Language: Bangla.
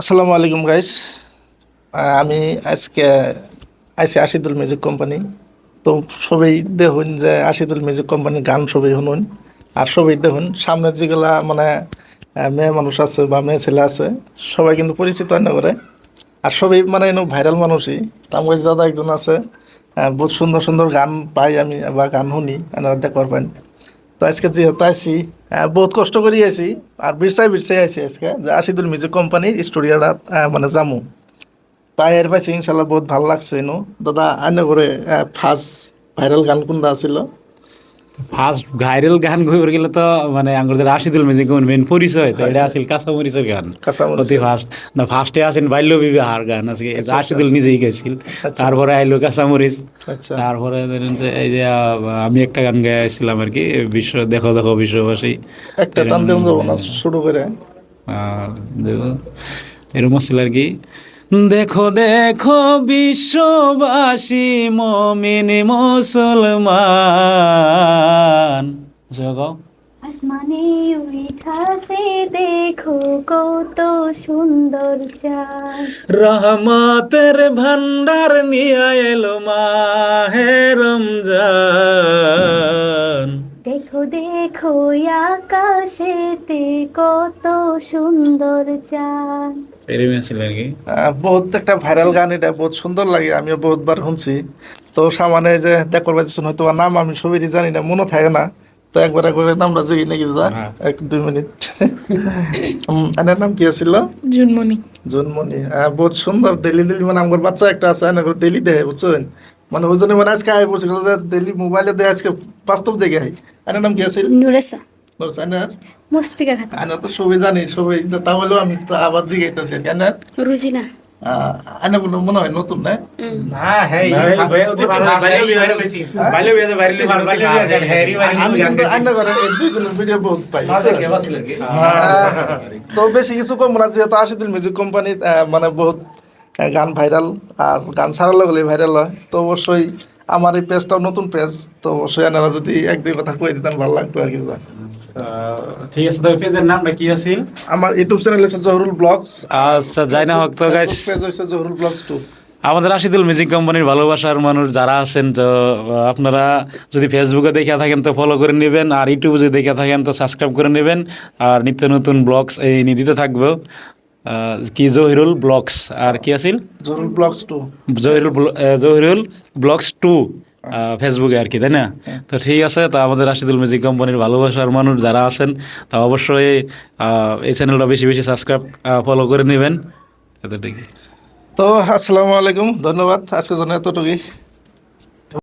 আসসালামু আলাইকুম গাইস আমি আজকে আইসি আশিদুল মিউজিক কোম্পানি। তো সবাই দেখুন যে আশিদুল মিউজিক কোম্পানির গান সবাই শুনুন। আর সবাই দেখুন, সামনে যেগুলা মানে মেয়ে মানুষ আছে বা মেয়ে ছেলে আছে, সবাই কিন্তু পরিচিত না করে আর সবাই মানে এনে ভাইরাল মানুষই। তো আমার দাদা একজন আছে বহুত সুন্দর সুন্দর গান পাই আমি বা গান শুনি, এনারা দেখবার পাই তো আজকে যেহেতু আসি বহুত কষ্ট করে আছি আর বিরসাই বিরসাই আছি আজকে, যে আশিদুল মিউজিক কোম্পানির স্টুডিওটা মানে জামু। তাই এর পাইছি ইনশাল্লাহ বহুত ভালো লাগছে নো দাদা আনে করে ফার্স্ট ভাইরাল গান কোনটা আছিল? ফার্স্ট ভাইরাল গান কইবার গেলে তো মানে আঙ্গুর যে রাশিদুল মিউজিক মেন পরিচয় তো এটা আছিল কাঁচামরিচের গান। কাঁচামরিচের। অতি ফার্স্ট না ফার্স্টে আছেন বাল্য বিবাহার গান আছে রাশিদুল নিজেই গেছিল আচ্ছা। তারপরে আইলো কাঁচামরিচ আচ্ছা। তারপরে ধরেন যে এই যে আমি একটা গান গাইছিলাম আর কি বিশ্ব দেখো দেখো বিশ্ববাসী। একটা টান দেন শুরু করে। আর এরকম ছিল আর কি। দেখো দেখো বিশ্ববাসী মমিন মুসলমান। জগাও আসমানে উঠাছে দেখো কত সুন্দর চাঁদ। রহমতের ভান্ডার নিয়ে এলো মাহে রমজান। দেখো দেখো আকাশেতে কত সুন্দর চাঁদ। বহুত একটা ভাইরাল গান এটা বহুত সুন্দর লাগে আমিও বহুতবার শুনছি। তো সামানে যে দেখর পাইছেন হয়তো নাম আমি সবারই জানি না মনে থাকে না। তো একবার একবার নামটা জেগে নাকি দাদা? হ্যাঁ। এক দুই মিনিট। উম, এনার নাম কি আছিল? জুনমণি। জন্মনি হ্যাঁ বহুত সুন্দর ডেলি ডেলি মানে আমার বাচ্চা একটা আছে না ডেলি দেখে বুঝছেন? মানে ওই জন্য মানে আজকে আয় বসে গেল ডেলি মোবাইলে দেখে আজকে বাস্তব দেখে আই এনার নাম কি আছিল? নুরেসা এনার মুসফিকা খাতুন এনার তো সবাই জানি সবাই তাহলেও আমি তো আবার জিগাইতেছি আর রুজিনা এনার কোনো মনে হয় নতুন না না হ্যাঁ আমি কিন্তু এনার ঘরে এই দুইজনের ভিডিও বহুত পাই তো বেশি কিছু কম না যেহেতু আশিদুল মিউজিক কোম্পানি মানে বহুত গান ভাইরাল আর গান ছাড়ার লগে ভাইরাল হয় তো অবশ্যই আমার এই পেজটাও নতুন পেজ তো সোয়ানারা যদি এক দুই কথা কয়ে দিতেন ভালো লাগতো আর কি ঠিক আছে তবে পেজের নামটা কি আছিল আমার ইউটিউব চ্যানেল আছে জহরুল ব্লগস আচ্ছা যাই না হোক তো গাইস পেজ হচ্ছে জহরুল ব্লগস টু আমাদের রাশিদুল মিউজিক কোম্পানির ভালোবাসার মানুষ যারা আছেন তো আপনারা যদি ফেসবুকে দেখে থাকেন তো ফলো করে নেবেন। আর ইউটিউবে যদি দেখে থাকেন তো সাবস্ক্রাইব করে নেবেন। আর নিত্য নতুন ব্লগস এই নিয়ে দিতে থাকব। কি জহিরুল ব্লগস আর কি আছিল? Jahurul blogs two Jahirul Jahirul blogs two ফেসবুকে আর কি তাই না? তো ঠিক আছে তা আমাদের রাশিদুল মিউজিক কোম্পানির ভালোবাসার মানুষ যারা আছেন তা অবশ্যই এই চ্যানেলটা বেশি বেশি সাবস্ক্রাইব ফলো করে নেবেন। এতটুকুই। তো আসসালামু আলাইকুম ধন্যবাদ। আজকের জন্য এতটুকুই।